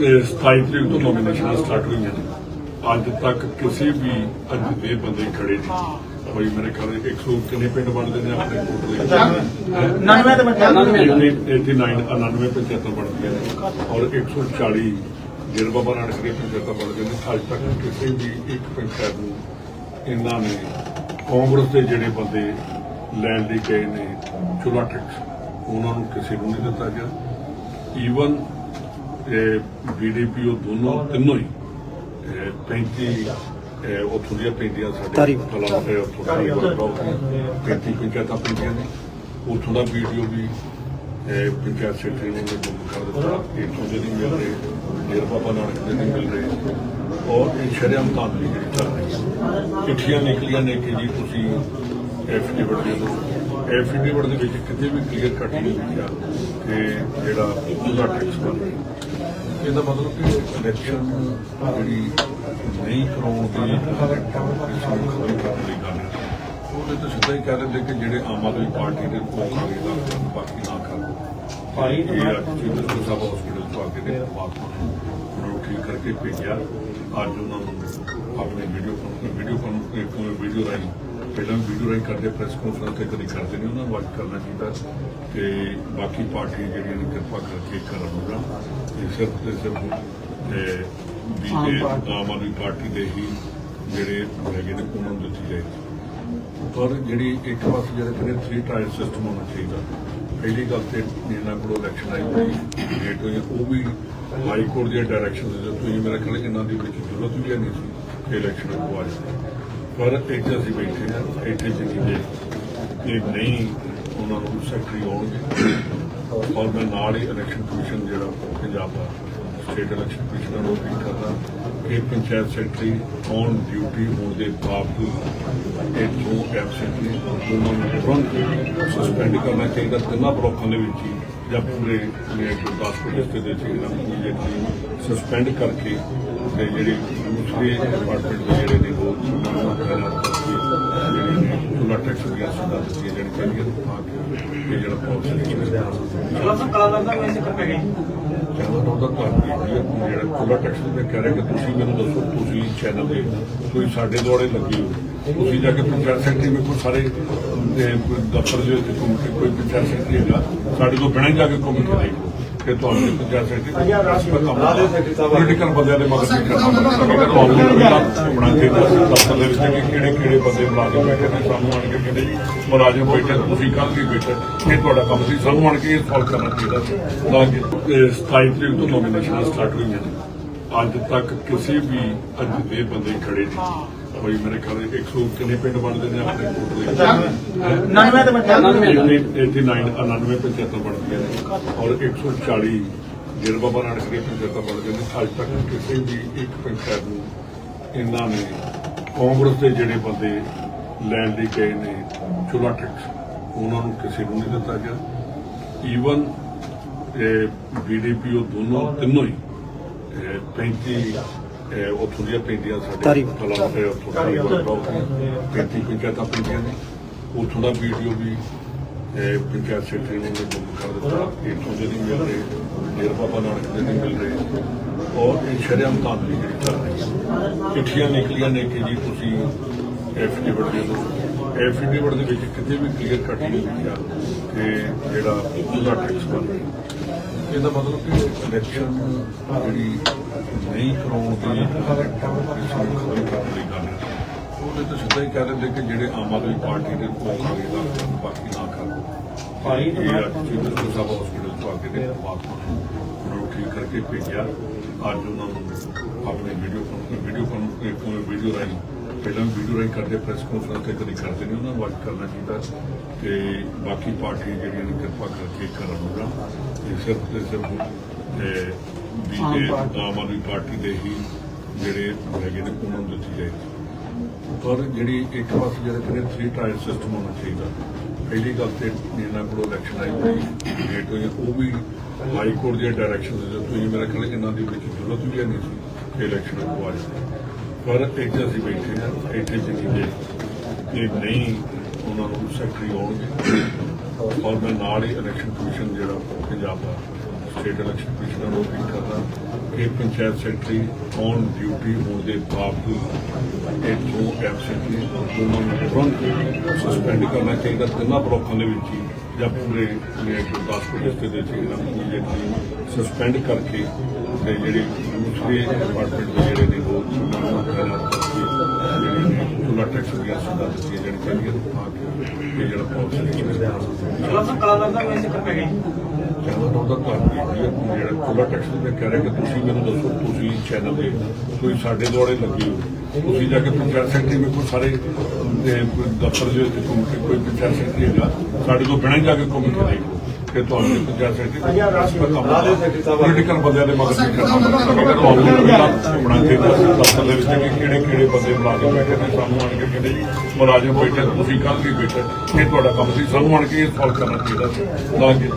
ਇਹ 27 ਤਰੀਕ ਤੋਂ ਨੋਮੀਨੇਸ਼ਨ ਸਟਾਰਟ ਹੋਈਆਂ ਨੇ। ਅੱਜ ਤੱਕ ਕਿਸੇ ਵੀ ਅੱਜ ਦੇ ਬੰਦੇ ਖੜੇ ਨਹੀਂ। ਕੋਈ ਮੇਰੇ ਖਿਆਲ 100 ਕਿੰਨੇ ਪਿੰਡ ਬਣਦੇ ਨੇ ਆਪਣੇ ਕੋਲ ਦੇ? ਵਿੱਚ? 99 ਤੇ ਬੱਚਾ 89 99 ਪੰਚਾਇਤਾਂ ਬਣਦੀਆਂ ਨੇ। ਔਰ 140 ਗਿਰ ਬਾਬਾ ਨਾਨਕ ਦੀਆਂ ਪੰਚਾਇਤਾਂ ਬਣਦੀਆਂ ਨੇ ਅੱਜ ਤੱਕ ਕਿਸੇ ਵੀ ਇੱਕ ਪੰਚਾਇਤ ਨੂੰ ਇਹਨਾਂ ਨੇ ਕਾਂਗਰਸ ਦੇ ਜਿਹੜੇ ਬੰਦੇ ਲੈਣ ਲਈ ਗਏ ਨੇ ਚੁਲਾ ਟੈਕਸ ਉਹਨਾਂ ਨੂੰ ਕਿਸੇ ਨੂੰ ਨਹੀਂ ਦਿੱਤਾ ਗਿਆ। ਈਵਨ ਬੀਡੀਪੀ ਉਹ ਦੋਨੋਂ ਤਿੰਨੋਂ ਹੀ। ਇਹ 35 ਇਹ ਉੱਥੋਂ ਦੀਆਂ ਪੈਂਦੀਆਂ ਸਾਡੇ। ਤਲਾਬ ਹੈ ਉੱਥੋਂ ਧਾਰੀਵਾਲ। ਬਲਾਕ ਦੀਆਂ 35 ਪੰਚਾਇਤਾਂ ਪੈਂਦੀਆਂ ਨੇ। ਉੱਥੋਂ ਦਾ ਵੀਡੀਓ ਵੀ ਇਹ ਪੰਚਾਇਤ ਸੈਕਟਰੀ ਨੇ ਗੁੰਮ ਕਰ ਦਿੱਤਾ। ਇੱਥੋਂ ਦੇ ਨਹੀਂ ਮਿਲ ਰਹੇ ਡੇਰ ਬਾਬਾ ਨਾਨਕ ਦੇ ਨਹੀਂ ਮਿਲ ਰਹੇ। ਔਰ ਇਹ ਸ਼ਰਮ ਧਾਂਦਲੀ ਜਿਹੜੀ ਚੱਲ ਰਹੀ ਹੈ ਚਿੱਠੀਆਂ ਨਿਕਲੀਆਂ ਨੇ ਕਿ ਜੀ ਤੁਸੀਂ ਐਫੀਡੇਵਿਟ ਦੇ ਦਿਓ। ਐਫੀਡੇਵਿਟ ਦੇ ਵਿੱਚ ਕਿਤੇ ਵੀ ਕਲੀਅਰ ਕੱਟ ਨਹੀਂ ਲਿਖਿਆ ਕਿ ਜਿਹੜਾ ਉਹਦਾ ਟੈਕਸ ਬਣ ਰਿਹਾ ਇਹਦਾ ਮਤਲਬ ਕਿ ਇਲੈਕਸ਼ਨ ਜਿਹੜੀ ਨਹੀਂ ਕਰਾਉਣ ਦੀ ਦੀ ਉਹਦੇ ਤਾਂ ਸਿੱਧਾ ਹੀ ਕਹਿ ਦਿੰਦੇ ਕਿ ਜਿਹੜੇ ਆਮ ਆਦਮੀ ਪਾਰਟੀ ਦੇ ਲੋਕ ਆ ਗਏ ਦਾ ਬਾਕੀ ਨਾ ਕਰੋ ਭਾਈ ਅੱਜ ਚੀਜ਼ ਸਾਹਿਬ ਹਸਪੀਟਲ ਤੋਂ ਆ ਕੇ ਨੇ ਪਰਮਾਤਮਾ ਨੇ ਠੀਕ ਕਰਕੇ ਭੇਜਿਆ। ਅੱਜ ਉਹਨਾਂ ਨੂੰ ਆਪਣੇ ਵੀਡੀਓ ਵੀਡੀਓ ਇੱਕ ਵੀਡੀਓ ਰਾਹੀਂ ਪਹਿਲਾਂ ਵੀਡੀਓ ਰਾਹੀਂ ਕਰਦੇ ਪ੍ਰੈਸ ਕਾਨਫਰੰਸ ਤੇ ਕਦੀ ਕਰਦੇ ਨਹੀਂ। ਉਹਨਾਂ ਨੂੰ ਅੱਜ ਕਰਨਾ ਚਾਹੀਦਾ ਕਿ ਬਾਕੀ ਪਾਰਟੀ ਜਿਹੜੀਆਂ ਨੇ ਕਿਰਪਾ ਕਰਕੇ ਕਰਨ ਸਿਰਫ ਤੇ ਸਿਰਫ ਇਹ ਆਮ ਆਦਮੀ ਪਾਰਟੀ ਦੇ ਹੀ ਜਿਹੜੇ ਹੈਗੇ ਨੇ ਉਹਨਾਂ ਨੂੰ ਦਿੱਤੀ ਜਾਏ। ਪਰ ਜਿਹੜੀ ਇੱਕ ਪਾਸੇ ਜਿਹੜਾ ਕਹਿੰਦੇ 3 ਟਾਇਰ ਸਿਸਟਮ ਹੋਣਾ ਚਾਹੀਦਾ। ਪਹਿਲੀ ਗੱਲ ਤੇ ਇਹਨਾਂ ਕੋਲ ਇਲੈਕਸ਼ਨ ਆਈ ਹੋਈ ਡੇਟ ਹੋਈ ਉਹ ਵੀ ਹਾਈ ਕੋਰਟ ਦੀਆਂ ਡਾਇਰੈਕਸ਼ਨ ਦੇ ਤੁਸੀਂ ਮੇਰਾ ਖਿਆਲ ਇਹਨਾਂ ਦੀ ਵਿੱਚ ਜ਼ਰੂਰਤ ਵੀ ਨਹੀਂ ਸੀ ਇਲੈਕਸ਼ਨ ਜਾਏ ਪਰ ਇੱਥੇ ਅਸੀਂ ਬੈਠੇ ਹਾਂ ਇੱਥੇ ਜਿਹੜੀ ਦੇ ਇਹ ਨਹੀਂ ਉਹਨਾਂ ਨੂੰ ਸੈਕਟਰੀ ਆਉਣਗੇ ਔਰ ਮੈਂ ਨਾਲ ਹੀ ਇਲੈਕਸ਼ਨ ਕਮਿਸ਼ਨ ਜਿਹੜਾ ਪੰਜਾਬ ਦਾ ਸਟੇਟ ਇਲੈਕਸ਼ਨ ਕਮਿਸ਼ਨ ਨੂੰ ਵੀ ਕਰਦਾ। ਕਿ ਪੰਚਾਇਤ ਸੈਕਟਰੀ ਔਨ ਡਿਊਟੀ ਹੋਣ ਦੇ ਬਾਵਜੂਦ ਇਹ ਇੱਥੋਂ ਐਬਸੈਂਟ ਨੇ ਉਹਨਾਂ ਨੂੰ ਤੁਰੰਤ ਸਸਪੈਂਡ ਕਰਨਾ ਚਾਹੀਦਾ। ਤਿੰਨਾਂ ਬਲੋਕਾਂ ਦੇ ਵਿੱਚ ਹੀ ਜਾਂ ਪੂਰੇ ਮੇਰੇ ਗੁਰਦਾਸਪੁਰ ਡਿਸਟ੍ਰਿਕਟ ਦੇ ਵਿੱਚ ਇਹਨਾਂ ਨੂੰ ਇਮੀਡੀਏਟਲੀ ਸਸਪੈਂਡ ਕਰਕੇ ਤੇ ਜਿਹੜੇ ਦੂਸਰੇ ਡਿਪਾਰਟਮੈਂਟ ਦੇ ਜਿਹੜੇ ਨੇ ਉਹ ਉਹਨਾਂ ਨੂੰ ਤੈਨਾਤ ਕਰਕੇ ਜਿਹੜੇ ਨੇ ਚੁਲਾ ਟੈਕਸ ਦੀਆਂ ਸਦਾ ਦਿੱਤੀਆਂ ਜਾਣ ਚਾਹੀਦੀਆਂ ਤਾਂ ਕਿ ਇਹ ਜਿਹੜਾ ਪਾਲਿਸੀ ਕਲਾਕਾਰ ਦਾ ਮੈਂ ਚੱਕਰ ਪੈ ਗਈ ਚੈਨਲ ਉਹਦਾ ਕੰਮ ਜਿਹੜਾ ਖੁੱਲਾ ਟੈਕਸ ਤੇ ਕਹਿ ਰਿਹਾ ਕਿ ਤੁਸੀਂ ਮੈਨੂੰ ਦੱਸੋ ਤੁਸੀਂ ਚੈਨਲ ਦੇ ਕੋਈ ਸਾਡੇ ਦੁਆਲੇ ਲੱਗੇ ਹੋ ਤੁਸੀਂ ਜਾ ਕੇ ਪੰਚਾਇਤ ਸੈਕਟਰੀ ਵਿੱਚ ਕੋਈ ਸਾਰੇ ਦਫ਼ਤਰ ਦੇ ਵਿੱਚ ਕੋਈ ਪੰਚਾਇਤ ਸੈਕਟਰੀ ਹੈਗਾ ਸਾਡੇ ਤੋਂ ਬਿਨਾਂ ਜਾ ਕੇ ਘੁੰਮ ਕੇ ਦੇਖ ਕਿ ਤੁਹਾਨੂੰ ਪੰਚਾਇਤ ਸੈਕਟਰੀ ਪੋਲੀਟੀਕਲ ਬੰਦਿਆਂ ਦੇ ਮਗਰ ਨਹੀਂ ਕਰਨਾ ਚਾਹੀਦਾ ਸੀ ਦਫ਼ਤਰ ਦੇ ਵਿੱਚ ਕਿ ਕਿਹੜੇ ਕਿਹੜੇ ਬੰਦੇ ਮੁਲਾਜ਼ਮ ਬੈਠੇ ਨੇ ਸਾਨੂੰ ਆਣ ਕੇ ਕਹਿੰਦੇ ਜੀ ਮੁਲਾਜ਼ਮ ਬੈਠੇ ਤੁਸੀਂ ਕੱਲ ਵੀ ਬੈਠੇ ਇਹ ਤੁਹਾਡਾ ਕੰਮ ਸੀ ਸਾਨੂੰ ਆਣ ਕੇ ਇਹ ਸਵਾਲ ਕਰਨਾ ਚਾਹੀਦਾ ਨਾ ਕਿ 27 ਤਰੀਕ ਤੋਂ ਨੋਮੀਨੇਸ਼ਨ ਸਟਾਰਟ ਹੋਈਆਂ ਨੇ ਅੱਜ ਤੱਕ ਕਿਸੇ ਵੀ ਅੱਜ ਦੇ ਬੰਦੇ ਖੜੇ ਨਹੀਂ। ਕੋਈ ਮੇਰੇ ਖਿਆਲ 100 ਕਿੰਨੇ ਪਿੰਡ ਬਣਦੇ ਨੇ ਆਪਣੇ ਦੇ ਵਿੱਚ? 99 ਤੇ ਬੱਚਾ 89 99 ਪੰਚਾਇਤਾਂ ਬਣਦੀਆਂ ਨੇ। ਔਰ 140 ਗਿਰ ਬਾਬਾ ਨਾਨਕ ਦੀਆਂ ਪੰਚਾਇਤਾਂ ਬਣਦੀਆਂ ਨੇ। ਅੱਜ ਤੱਕ ਕਿਸੇ ਵੀ ਇੱਕ ਪੰਚਾਇਤ ਨੂੰ ਇਹਨਾਂ ਨੇ ਕਾਂਗਰਸ ਦੇ ਜਿਹੜੇ ਬੰਦੇ ਲੈਣ ਲਈ ਗਏ ਨੇ ਚੁਲਾ ਟੈਕਸ ਉਹਨਾਂ ਨੂੰ ਕਿਸੇ ਨੂੰ ਨਹੀਂ ਦਿੱਤਾ ਗਿਆ। ਈਵਨ ਬੀਡੀਪੀ ਉਹ ਦੋਨੋਂ ਤਿੰਨੋਂ ਹੀ ਇਹ 35 ਇਹ ਉੱਥੋਂ ਦੀਆਂ ਪੈਂਦੀਆਂ ਸਾਡੇ ਧਾਰੀਵਾਲ। ਹੈ ਉੱਥੋਂ ਧਾਰੀਵਾਲ ਬਲਾਕ ਦੀਆਂ 35 ਪੰਚਾਇਤਾਂ ਪੈਂਦੀਆਂ ਨੇ। ਉੱਥੋਂ ਦਾ ਵੀਡੀਓ ਵੀ ਇਹ ਪੰਚਾਇਤ ਸੈਕਟਰੀ ਨੇ ਗੁੰਮ ਕਰ ਦਿੱਤਾ। ਇੱਥੋਂ ਦੇ ਨਹੀਂ ਮਿਲ ਰਹੇ। ਡੇਰ ਬਾਬਾ ਨਾਨਕ ਦੇ ਨਹੀਂ ਮਿਲ ਰਹੇ। ਔਰ ਇਹ ਸ਼ਰਮ ਧਾਂਦਲੀ ਜਿਹੜੀ ਚੱਲ ਰਹੀ ਹੈ ਚਿੱਠੀਆਂ ਨਿਕਲੀਆਂ ਨੇ ਕਿ ਜੀ ਤੁਸੀਂ ਐਫੀਡੇਵਿਟ ਦੇ ਦਿਓ ਐਫੀਡੇਵਿਟ ਦੇ ਵਿੱਚ ਕਿਤੇ ਵੀ ਕਲੀਅਰ ਕੱਟ ਨਹੀਂ ਲਿਖਿਆ ਕਿ ਜਿਹੜਾ ਉਹਦਾ ਟੈਕਸ ਬਣ ਇਹਦਾ ਮਤਲਬ ਕਿ ਇਲੈਕਸ਼ਨ ਜਿਹੜੀ ਨਹੀਂ ਕਰਾਉਣ ਦੀ ਖਬਰ ਕਰਨ ਦੀ ਗੱਲ ਉਹਦੇ ਤਾਂ ਸਿੱਧਾ ਹੀ ਕਹਿ ਦਿੰਦੇ ਕਿ ਜਿਹੜੇ ਆਮ ਆਦਮੀ ਪਾਰਟੀ ਦੇ ਗਏ ਦਾ ਬਾਕੀ ਨਾ ਕਰੋ ਭਾਈ ਚੀਜ਼ ਸਾਹਿਬ ਹਸਪੀਟਲ ਤੋਂ ਆ ਕੇ ਨੇ ਪਰਮਾਤਮਾ ਨੇ ਠੀਕ ਕਰਕੇ ਭੇਜਿਆ। ਅੱਜ ਉਹਨਾਂ ਨੂੰ ਆਪਣੇ ਵੀਡੀਓ ਵੀਡੀਓ ਇੱਕ ਵੀਡੀਓ ਰਾਹੀਂ ਪਹਿਲਾਂ ਵੀਡੀਓ ਰਾਹੀਂ ਕਰਦੇ ਪ੍ਰੈਸ ਕਾਨਫਰੰਸ ਤੇ ਕਦੀ ਕਰਦੇ ਨਹੀਂ ਉਹਨਾਂ ਨੂੰ ਅੱਜ ਕਰਨਾ ਚਾਹੀਦਾ ਕਿ ਬਾਕੀ ਪਾਰਟੀ ਜਿਹੜੀਆਂ ਨੇ ਕਿਰਪਾ ਕਰਕੇ ਕਰਨ ਹੋਗਾ ਇਹ ਸਿਰਫ ਤੇ ਸਿਰਫ ਵੀ ਆਮ ਆਦਮੀ ਪਾਰਟੀ ਦੇ ਹੀ ਜਿਹੜੇ ਹੈਗੇ ਨੇ ਉਹਨਾਂ ਨੂੰ ਦਿੱਤੀ ਜਾਏ ਪਰ ਜਿਹੜੀ ਇੱਕ ਪਾਸੇ ਜਿਹੜਾ ਕਹਿੰਦੇ 3 ਟਾਇਰ ਸਿਸਟਮ ਹੋਣਾ ਚਾਹੀਦਾ। ਪਹਿਲੀ ਗੱਲ ਤੇ ਇਹਨਾਂ ਕੋਲ ਇਲੈਕਸ਼ਨ ਆਈ ਹੋਈ ਡੇਟ ਹੋਈ ਉਹ ਵੀ ਹਾਈ ਕੋਰਟ ਦੀਆਂ ਡਾਇਰੈਕਸ਼ਨ ਦੇ ਤੁਸੀਂ ਮੇਰਾ ਖਿਆਲ ਇਹਨਾਂ ਦੀ ਵਿੱਚ ਜ਼ਰੂਰਤ ਵੀ ਨਹੀਂ ਸੀ ਕਿ ਇਲੈਕਸ਼ਨ ਜਾਏ ਪਰ ਇੱਥੇ ਅਸੀਂ ਬੈਠੇ ਹਾਂ, ਇੱਥੇ ਜਿਹੜੀ ਦੇ ਇਹ ਨਹੀਂ, ਉਹਨਾਂ ਨੂੰ ਸੈਕਟਰੀ ਆਉਣਗੇ। ਔਰ ਮੈਂ ਨਾਲ ਹੀ ਇਲੈਕਸ਼ਨ ਕਮਿਸ਼ਨ ਜਿਹੜਾ ਪੰਜਾਬ ਦਾ ਸਟੇਟ ਇਲੈਕਸ਼ਨ ਕਮਿਸ਼ਨਰ ਨੂੰ ਵੀ ਕਰਦਾ। ਕਿ ਪੰਚਾਇਤ ਸੈਕਟਰੀ ਔਨ ਡਿਊਟੀ ਹੋਣ ਦੇ ਬਾਵਜੂਦ ਇੱਥੋਂ ਐਬਸੈਂਟ ਨੇ ਉਹਨਾਂ ਨੂੰ ਤੁਰੰਤ ਸਸਪੈਂਡ ਕਰਨਾ ਚਾਹੀਦਾ, ਤਿੰਨਾਂ ਬਲੋਕਾਂ ਦੇ ਵਿੱਚ ਹੀ। ਜਾਂ ਪੂਰੇ ਮੇਰੇ ਗੁਰਦਾਸਪੁਰ ਡਿਸਟ੍ਰਿਕਟ ਦੇ ਵਿੱਚ ਨੂੰ ਸਸਪੈਂਡ ਕਰਕੇ ਤੇ ਜਿਹੜੇ ਦੂਸਰੇ ਡਿਪਾਰਟਮੈਂਟ ਦੇ ਜਿਹੜੇ ਨੇ ਉਹ ਉਹਨਾਂ ਨੂੰ ਤੈਨਾਤ ਕਰਕੇ ਜਿਹੜੇ ਨੇ ਉਹਨਾਂ ਟੈਕਸ ਦੀਆਂ ਸਜ਼ਾ ਦਿੱਤੀਆਂ ਜਾਣੀ ਚਾਹੀਦੀਆਂ ਤਾਂ ਕਿ ਇਹ ਜਿਹੜਾ ਪਾਲਿਸੀ ਚਲੋ ਸਰ ਕਲਾਕਾਰ ਦਾ ਵੀ ਚੱਕਰ ਪੈ ਗਈ ਚੈਨਲ ਉਹਦਾ ਕੰਮ ਵੀ ਹੈ ਜਿਹੜਾ ਖੁੱਲਾ ਟੈਕਸ ਤੇ ਕਹਿ ਰਿਹਾ ਕਿ ਤੁਸੀਂ ਮੈਨੂੰ ਦੱਸੋ ਤੁਸੀਂ ਚੈਨਲ ਦੇ ਕੋਈ ਸਾਡੇ ਦੁਆਲੇ ਲੱਗੇ ਹੋ। ਤੁਸੀਂ ਜਾ ਕੇ ਪੰਚਾਇਤ ਸੈਕਟਰੀ ਸਾਰੇ ਦਫ਼ਤਰ ਦੇ ਵਿੱਚ ਕੋਈ ਪੰਚਾਇਤ ਸੈਕਟਰੀ ਹੈਗਾ ਸਾਡੇ ਤੋਂ ਬਿਨਾਂ ਜਾ ਕੇ ਘੁੰਮ ਕੇ ਦੇਖ। ਕਿ ਤੁਹਾਨੂੰ ਇਹ ਪੰਚਾਇਤ ਸੈਕਟਰੀ ਪੋਲੀਟੀਕਲ ਬੰਦਿਆਂ ਦੇ ਮਗਰ ਨਹੀਂ ਕਰਨਾ ਨੇ ਬਣਾ ਕੇ ਦਫ਼ਤਰ ਦੇ ਵਿੱਚ ਕਿ ਕਿਹੜੇ ਕਿਹੜੇ ਬੰਦੇ ਬੁਲਾ ਕੇ ਬੈਠੇ ਨੇ ਸਾਨੂੰ ਆਣ ਕੇ ਕਹਿੰਦੇ ਜੀ ਮੁਲਾਜ਼ਮ ਬੈਠੇ ਤੁਸੀਂ ਕੱਲ ਵੀ ਬੈਠੇ ਇਹ ਤੁਹਾਡਾ ਕੰਮ ਸੀ ਸਾਨੂੰ ਆਣ ਕੇ ਇਹ ਸਵਾਲ ਕਰਨਾ ਚਾਹੀਦਾ ਸੀ। ਨਾ ਕਿ